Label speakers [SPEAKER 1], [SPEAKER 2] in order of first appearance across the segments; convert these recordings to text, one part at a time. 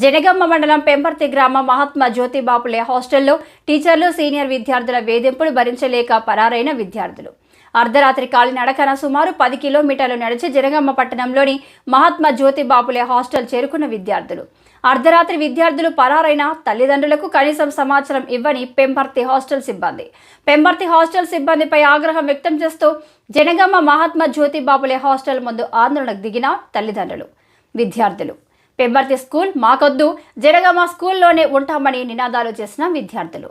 [SPEAKER 1] జనగమ్మ మండలం పెంపర్తి గ్రామ మహాత్మా జ్యోతిబాపులే హాస్టల్లో టీచర్లు సీనియర్ విద్యార్థుల వేధింపులు భరించలేక పరారైన విద్యార్థులు. అర్ధరాత్రి కాలినడకన సుమారు పది కిలోమీటర్లు నడిచి జనగమ్మ పట్టణంలోని మహాత్మా జ్యోతిబాపులే హాస్టల్ చేరుకున్న విద్యార్థులు. అర్ధరాత్రి విద్యార్థులు పరారైన తల్లిదండ్రులకు కనీసం సమాచారం ఇవ్వని పెంపర్తి హాస్టల్ సిబ్బంది. పెంపర్తి హాస్టల్ సిబ్బందిపై ఆగ్రహం వ్యక్తం చేస్తూ జనగమ్మ మహాత్మా జ్యోతిబాపులే హాస్టల్ ముందు ఆందోళనకు దిగిన తల్లిదండ్రులు విద్యార్థులు. పెంబర్తి స్కూల్ మాకొద్దు జనగామ స్కూల్లోనే ఉంటామని నినాదాలు చేసిన విద్యార్థులు.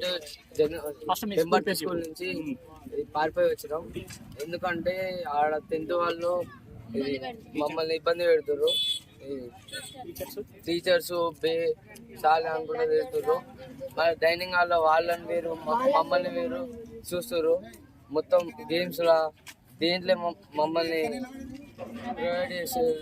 [SPEAKER 2] నైట్ పెంబర్తి స్కూల్ నుంచి పారిపోయి వచ్చినాం. ఎందుకంటే ఆడ టెన్త్ వాళ్ళు మమ్మల్ని ఇబ్బంది పెడుతుర్రు. టీచర్స్ బే చాలా అనుకుంటే పెడుతుర్రు మరి డైనింగ్ హాల్లో వాళ్ళని వేరు మమ్మల్ని వేరు చూస్తుర్రు. మొత్తం గేమ్స్ లా దేంట్లో మమ్- మమ్మల్ని ప్రొవైడ్ చేస్తారు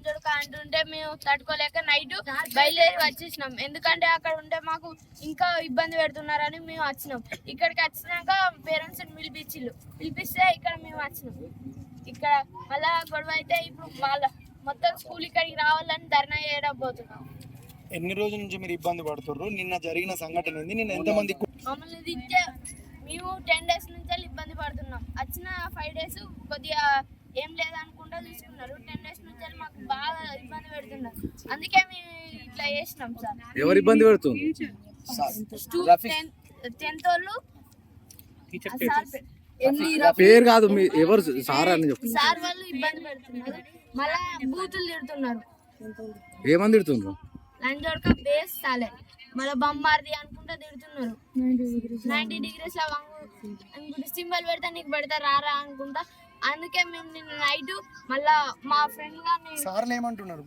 [SPEAKER 3] లంచ్ ఉడక అంటుంటే మేము తట్టుకోలేక నైట్ బయలుదేరి వచ్చేసినాం. ఎందుకంటే అక్కడ ఉంటే మాకు ఇంకా ఇబ్బంది పెడుతున్నారని మేము వచ్చినాం. ఇక్కడికి వచ్చినాక పేరెంట్స్ పిలిపించిల్లు పిలిపిస్తే ఇక్కడ మేము వచ్చినాం. ఇక్కడ మళ్ళా గొడవ అయితే ఇప్పుడు వాళ్ళ మొత్తం స్కూల్ ఇక్కడికి రావాలని ధర్నా చేయడం పోతున్నాం
[SPEAKER 4] ఎన్ని రోజుల నుంచి మీరు ఇబ్బంది పడుతుర్రు? నిన్న జరిగిన సంఘటన ఏంది? నిన్న ఎంతమంది
[SPEAKER 3] మమ్మల్ని తిట్టే మేము టెన్ డేస్ నుంచి ఇబ్బంది పడుతున్నాం. వచ్చిన ఫైవ్ డేస్ కొద్దిగా ఏం లేదనుకుంటా తీసుకున్నారు. టెన్ డేస్ నుంచి మాకు బాగా ఇబ్బంది పెడుతున్నారు. అందుకే మేము ఇట్లా చేసినాం సార్.
[SPEAKER 5] ఎవరు ఇబ్బంది పెడుతుంది
[SPEAKER 3] టెన్త్ వాళ్ళు
[SPEAKER 5] పేరు కాదు మీ ఎవరు సారా అని చెప్పు.
[SPEAKER 3] సార్ వాళ్ళు ఇబ్బంది పెడుతున్నారు. మళ్ళా బూతులు తిడుతున్నారు.
[SPEAKER 5] ఏమని తిడుతుండ్రు?
[SPEAKER 3] లంచ్ ఉడక బేస్ సాలే. మళ్ళీ బొమ్మార్ది అనుకుంటా తిడుతున్నారు. నైన్టీ డిగ్రీస్లో వంగు సింబల్ పెడతా నీకు పెడతా రారా అనుకుంటా. అందుకే మేము నిన్న నైట్ మళ్ళా మా ఫ్రెండ్ గారిని
[SPEAKER 4] సార్లు ఏమంటున్నారు?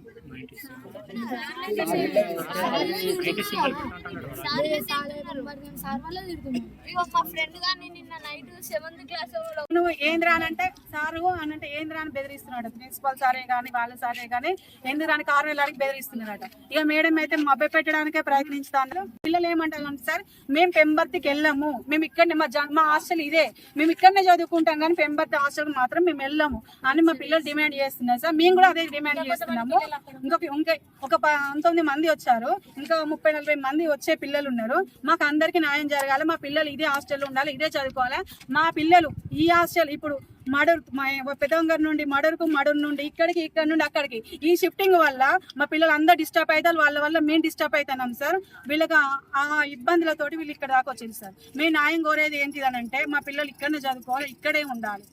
[SPEAKER 3] ఇగో మా ఫ్రెండ్ గారిని నిన్న నైట్ సెవెంత్ క్లాస్
[SPEAKER 6] నువ్వు ఏంద్రా అని అంటే సారు అని అంటే ఏంద్రా అని బెదిరిస్తున్నాడు ప్రిన్సిపల్ సారే కానీ వాళ్ళ సారే కానీ ఎందుకు అని కారు వెళ్ళడానికి బెదిరిస్తున్నారట. ఇక మేడం అయితే మభ్య పెట్టడానికే ప్రయత్నిస్తాను పిల్లలు ఏమంటారు అంటే సార్ మేము పెంబర్తికి వెళ్ళాము. మేము ఇక్కడనే మా జన్- మా హాస్టల్ ఇదే. మేము ఇక్కడనే చదువుకుంటాం కానీ పెంబర్తి హాస్టల్ మాత్రం మేము వెళ్ళాము. అని మా పిల్లలు డిమాండ్ చేస్తున్నారు సార్. మేము కూడా అదే డిమాండ్ చేస్తున్నాము. ఇంకొక ఇంకా ఒక పంతొమ్మిది మంది వచ్చారు. ఇంకా ముప్పై నలభై మంది వచ్చే పిల్లలు ఉన్నారు. మాకు అందరికి న్యాయం జరగాలి. మా పిల్లలు ఇదే హాస్టల్లో ఉండాలి ఇదే చదువుకోవాలి. మా పిల్లలు ఈ హాస్టల్ ఇప్పుడు మడర్ మా పెదవంగర్ నుండి మడర్కు మడర్ నుండి ఇక్కడికి ఇక్కడ నుండి అక్కడికి. ఈ షిఫ్టింగ్ వల్ల మా పిల్లలు అందరు డిస్టర్బ్ అవుతారు. వాళ్ళ వల్ల మేము డిస్టర్బ్ అవుతున్నాం సార్. వీళ్ళకి ఆ- ఆ ఇబ్బందులతోటి వీళ్ళు ఇక్కడ దాకా వచ్చింది సార్. మేము న్యాయం కోరేది ఏంటిదనంటే మా పిల్లలు ఇక్కడనే చదువుకోవాలి ఇక్కడే ఉండాలి.